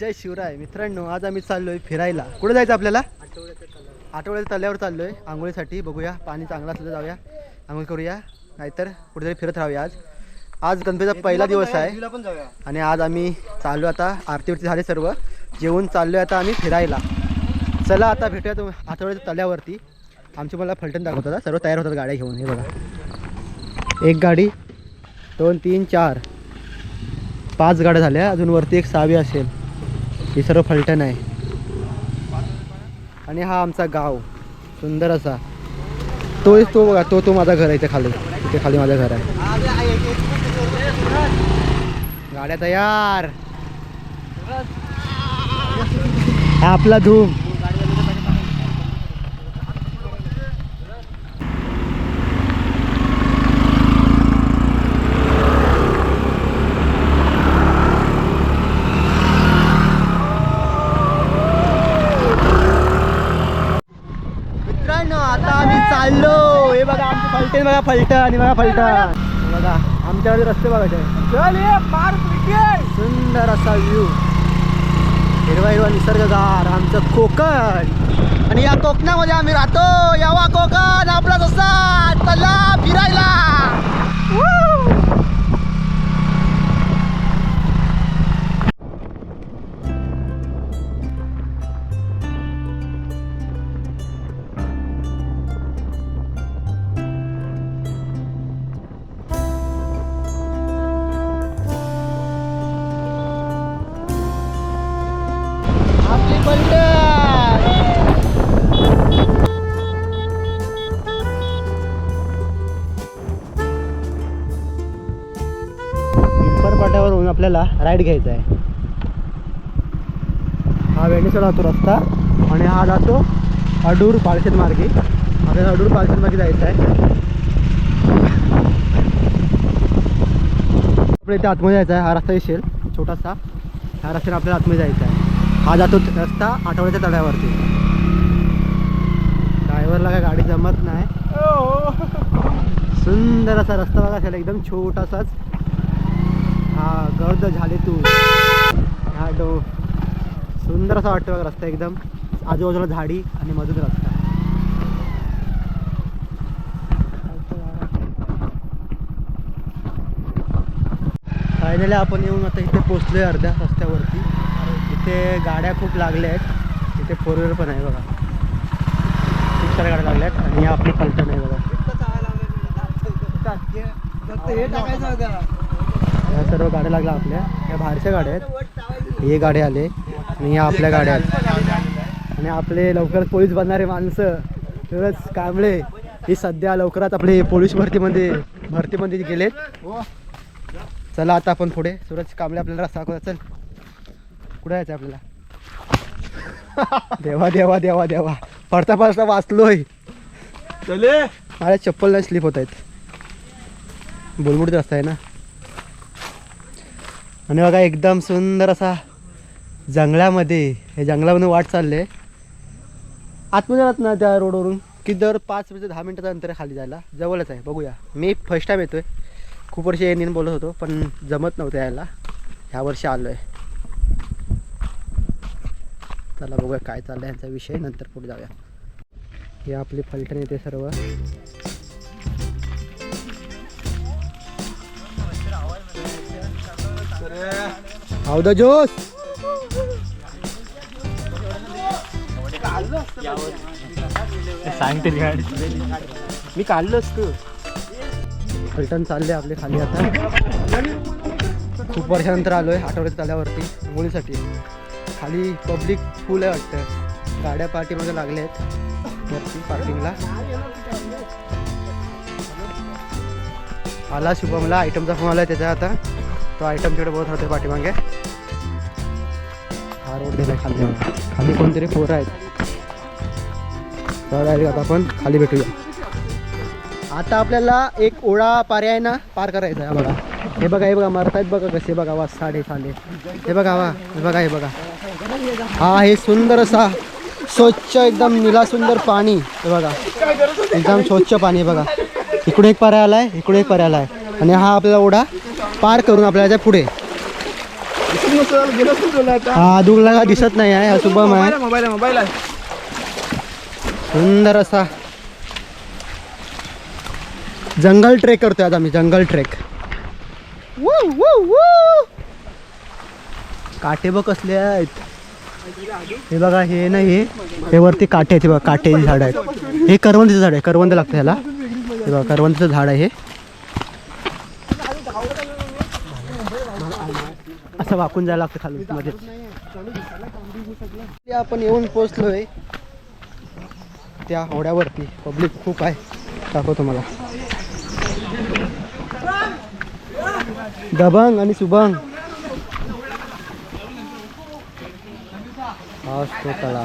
जय शिवराय. मित्रांनो आज आम्ही चाललोय फिरायला. कुठे जायचं आपल्याला? आठवड्याच्या तल्यावर चाललोय. आंघोळीसाठी बघूया. पाणी चांगलं असलं जाऊया. आंघोळ करूया. नाहीतर कुठेतरी फिरत राहूया आज. आज गणपतीचा पहिला दिवस आहे. आणि आज आम्ही चाललो आता आरतीवरती झाले सर्व. जेवून चाललोय आता आम्ही फिरायला. चला आता भेटूया तुम आठवड्याच्या तल्यावरती आमची मला फलटण दाखवतात. सर्व तयार होतात गाड्या घेऊन. हे बघा. एक गाडी दोन तीन चार. पाच गाड्या झाल्या. अजून वरती एक सहावी असेल. ही सर्व फलटण आहे. आणि हा आमचा गाव. सुंदर असा. तो तो बघा तो तो माझा घर आहे इथे खाली. इथे खाली माझं घर आहे. गाड्या तयार. हा आपला धूम मित्रांनो आता चाललो हे बघा आमचं फलटण बघा फलटण आणि बघा फलटण. हे बघा आमच्याकडे रस्ते बघायचे सुंदर असा व्ह्यू हिरवा हिरवा निसर्गगार आमचं कोकण. आणि या कोकणामध्ये आम्ही राहतो. यावा कोकण आपला जसा चला फिरायला. पाट्यावरून आपल्याला राईड घ्यायचा आहे. हा वेणेश्वर जातो रस्ता आणि हा जातो अडूर पालशेत मार्गे. आपल्याला अडूर पालशेत मार्गे जायचं आहे. आपल्या इथे आतमध्ये जायचं आहे. हा रस्ता येशील छोटासा. ह्या रस्त्याने आपल्याला आतमध्ये जायचं आहे. हा जातो रस्ता आठवड्याच्या तळ्यावरती. ड्रायव्हरला काय गाडी जमत नाही. सुंदर असा रस्ता बघा असेल एकदम छोटासाच. हा गर्द झाले तू. हा डो सुंदर असा वाटतं बघा रस्ता एकदम. आजूबाजूला झाडी आणि मधून रस्ता. फायनली आपण येऊन आता इथे पोचलोय अर्ध्या रस्त्यावरती. इथे गाड्या खूप लागल्या आहेत. इथे फोर व्हीलर पण आहे बघा. खूप साऱ्या गाड्या लागल्या आहेत आणि आपली पलटण आहे बघा. हे या सर्व गाड्या लागल्या आपल्या. या बाहेरच्या गाड्या आहेत. हे गाडे आले आणि या आपल्या गाड्या आहेत आणि आपले लवकरच पोलीस बनणारे माणसं तरच कांबळे ही सध्या लवकरात आपले पोलीस भरतीमध्ये भरतीमध्ये गेलेत. चला आता आपण पुढे. सूरज कांबळे आपल्याला रस्ता दाखवतात चल. कुठे जायचं आपल्याला? देवा देवा देवा देवा. पडता पडता वाचलोय. चले. माझ्या चप्पल नाही स्लिप होत आहेत. बुलबुडीत रस्ता आहे ना? आणि बघा एकदम सुंदर असा जंगलामध्ये हे जंगलामधून वाट चालले आतमध्ये जात ना त्या रोडवरून की दर पाच ते दहा मिनटाचं अंतर आहे खाली जायला. जवळच आहे बघूया. मी फर्स्ट टाईम येतोय. खूप वर्ष येईन बोलत होतो पण जमत नव्हतं यायला. ह्या वर्षी आलो आहे चला बघूया काय चाललं यांचा विषय नंतर पुढे जाऊया. हे आपली फलटण येते सर्व. द जोस सांगते मी काढलं असतं. फलटण चालले आपले खाली आता. खूप वर्षानंतर आलोय आठवड्यात आल्यावरती मुलीसाठी. खाली पब्लिक फुल आहे वाटतं. गाड्या पार्टीमध्ये लागल्या आहेत. वरती पार्किंगला आला शुभमला आयटमचा फोन आला त्याचा आता. तो आयटम तिकडे बोलत राहते पाठीमागे. हा रोड दिला खाली. खाली कोणतरी पोरं आहेत. तर आता आपण खाली भेटूया. आता आपल्याला एक ओढा पर्याय ना पार करायचा आहे. बघा. हे बघा हे बघा मारतायत बघा कसे. बघा वा साडे साले हे बघा वा हे बघा हे बघा. हा हे सुंदर असा स्वच्छ एकदम निला सुंदर पाणी. हे बघा. एकदम स्वच्छ पाणी बघा. इकडे एक पर्याय आलाय इकडे एक पर्याय आलाय. आणि हा आपला ओढा पार करून आपल्याला त्या पुढे. हा दुर्ला का दिसत नाही आहे हा शुभम आहे मोबाईल मोबाईल सुंदर असा. जंगल ट्रेक करतोय आज आम्ही जंगल ट्रेक. काटे बघ कसले आहेत. हे बघा हे नाही हे. हे वरती काटे आहेत हे बघा काटेची झाड आहेत. हे करवंदीचं झाड आहे करवंद लागतं ह्याला. हे बघा करवंदीचं झाड आहे हे. असं वाकून जायला लागतं खाली मध्ये. आपण येऊन पोचलोय त्या होड्यावरती पब्लिक खूप आहे. दाखवतो मला दबंग आणि सुबंग. हा असतो तळा.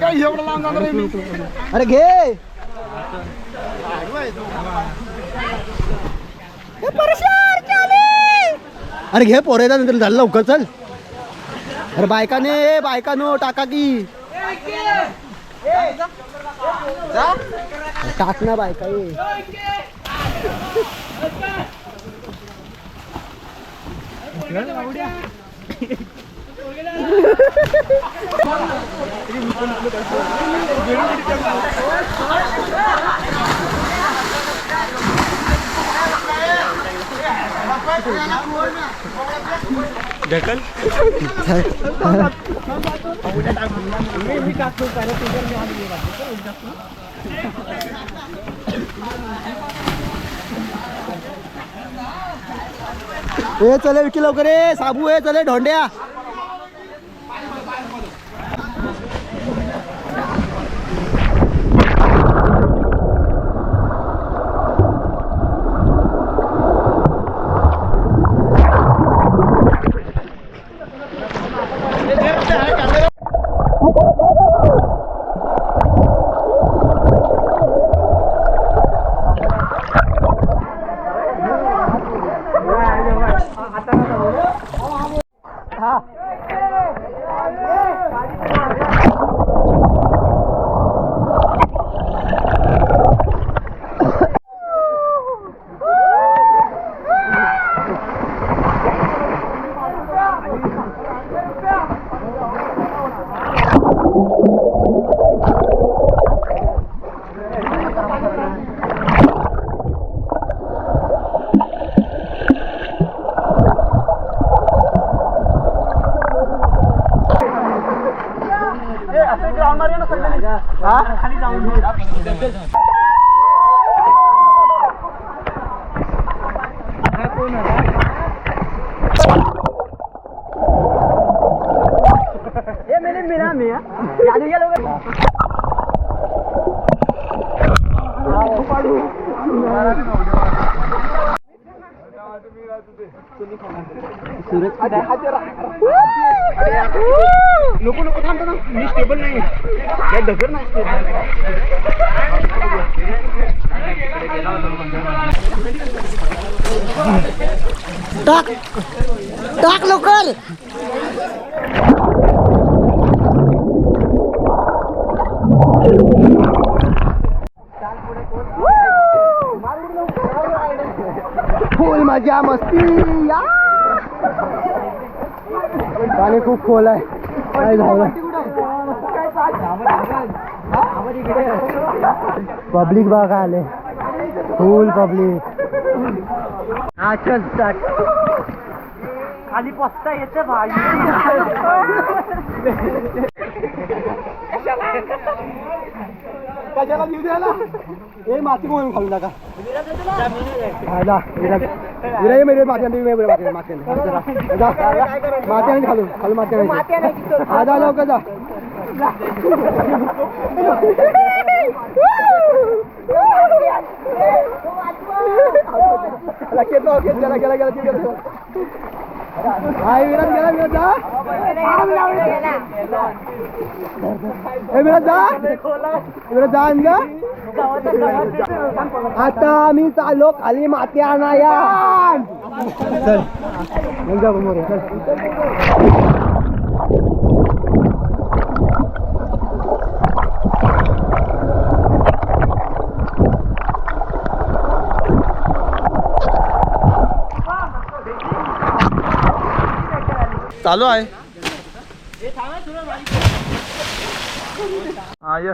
काय एवढं लांब जाणार आहे मी? अरे घे! ए, चाले. अरे घे पोरे नंतर झालं लवकर चल. अरे बायकाने ए, बायकानो टाका की. टाक ना बायका ढकल. ए चले विकी लवकर ए साबू ए चले ढोंड्या. नको नको थांब ना मी स्टेबल नाही. ढगर नाही टाक. टाक लवकर. या मस्ती या. पाणी खूप खोल आहे. काय झालं? पब्लिक बघा आले. फुल पब्लिक अच्छा स्टार्ट खाली पस्ता येते भाई. कशाला देऊ द्याला ए माती कोण ये मेरे माती मेरे माती माती आणते. जा माती हा जा लवकर जा. लक्षात नव्ह, गेला गेला गेला गेला गेला गेला. हाय विराज गेला विराज जा ए विराज जा विराज जा आणि जा आता मी चालो खाली माती आणाया चल मग जा समोर चल चालू आहे. हा ये.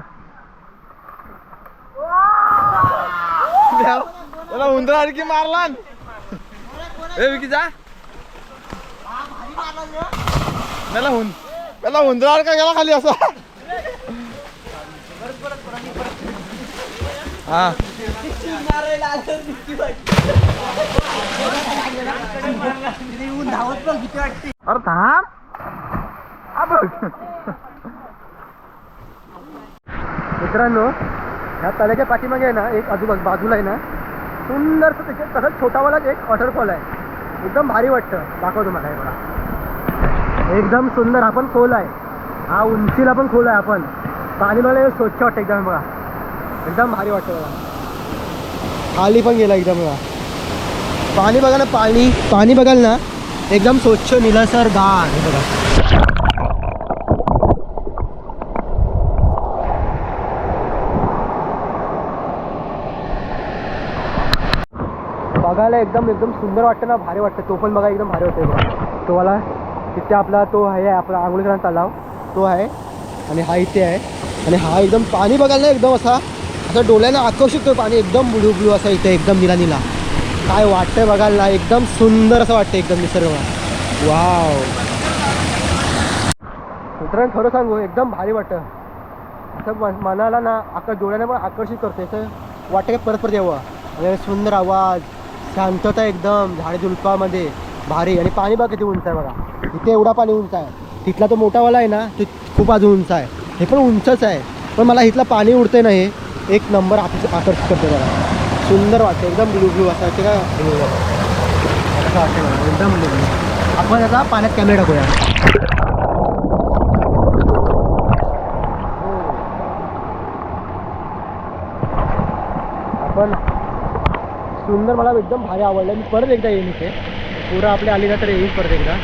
त्याला उंदरा की मारला ए विकी जा. त्याला हुन त्याला उंदरा का गेला खाली असा. हा. अरे थांब. मित्रांनो ह्या तळ्याच्या पाठीमागे आहे ना एक आजूबाजू बाजूला आहे ना सुंदरसं त्याच्यात तसंच छोटावालाच एक वॉटरफॉल आहे. एकदम भारी वाटतं. दाखव तुम्हाला हे बघा. एकदम सुंदर हा पण खोल आहे. हा उंचीला पण खोल आहे आपण पाणी. मला स्वच्छ वाटतं एकदम बघा. एकदम भारी वाटतं बघा. खाली पण गेला एकदम बघा. पाणी बघा ना पाणी. पाणी बघाल ना एकदम स्वच्छ निलसर गार हे बघा. बघायला एकदम एकदम सुंदर वाटतं ना भारी वाटतं. तो पण बघा एकदम भारी वाटतं बघा. तो वाला तिथे आपला तो आहे आपला आंघोळीकरण तलाव तो आहे आणि हा इथे आहे. आणि हा एकदम पाणी बघायला एकदम असा असं डोळ्यानं आकर्षित तो पाणी. एकदम ब्लू ब्लू असा इथे एकदम निला निला काय वाटतंय बघायला? ना एकदम सुंदर असं वाटतं एकदम निसर्ग वाव. मित्रांनो खरं सांगू एकदम भारी वाटतं. असं मनाला ना आकर्ष डोळ्याने पण आकर्षित करते असं वाटतं की परत परत यावं. आणि सुंदर आवाज शांतता एकदम झाडे झुलपामध्ये भारी. आणि पाणी बघा किती उंच आहे बघा. इथे एवढा पाणी उंच आहे. तिथला तो मोठावाला आहे ना तो खूप अजून उंच आहे. हे पण उंचच आहे. पण मला इथलं पाणी उडते नाही एक नंबर आकर्षित करते बघा. सुंदर वाटतं. एकदम ब्लू ब्लू असं वाटते का? असं वाटतं एकदम ब्लू ब्लू आपण आता पाण्यात कॅमेरा टाकूया आपण सुंदर मला एकदम भारी आवडलं. मी परत एकदा येईन इथे. पुरा आपल्या आली ना तर येईन परत एकदा.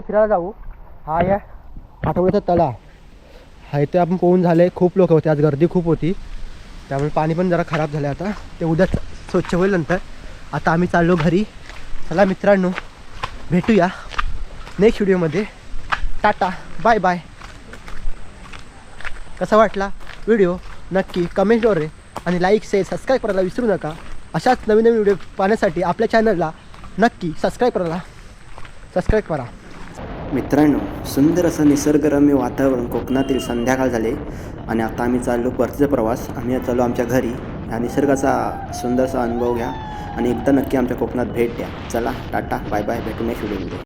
कुठे फिरायला जाऊ. हा या. आठवड्याचा तळा. हा इथे आपण पोहून झाले खूप लोक होते. आज गर्दी खूप होती. त्यामुळे पाणी पण जरा खराब झालं आता. ते उद्या स्वच्छ होईल नंतर. आता आम्ही चाललो घरी. चला मित्रांनो भेटूया नेक्स्ट व्हिडिओमध्ये टाटा बाय बाय कसा वाटला व्हिडिओ नक्की कमेंटवर रे आणि लाईक शेअर सबस्क्राईब करायला विसरू नका. अशाच नवीन नवीन व्हिडिओ पाहण्यासाठी आपल्या चॅनलला नक्की सबस्क्राईब करायला. सबस्क्राईब करा. मित्रांनो सुंदर असं निसर्गरम्य वातावरण कोकणातील संध्याकाळ झाले आणि आता आम्ही चाललो परतीचा प्रवास. आम्ही चाललो आमच्या घरी. या निसर्गाचा सुंदरसा अनुभव घ्या आणि एकदा नक्की आमच्या कोकणात भेट द्या. चला टाटा बाय बाय भेटू नेक्स्ट व्हिडिओमध्ये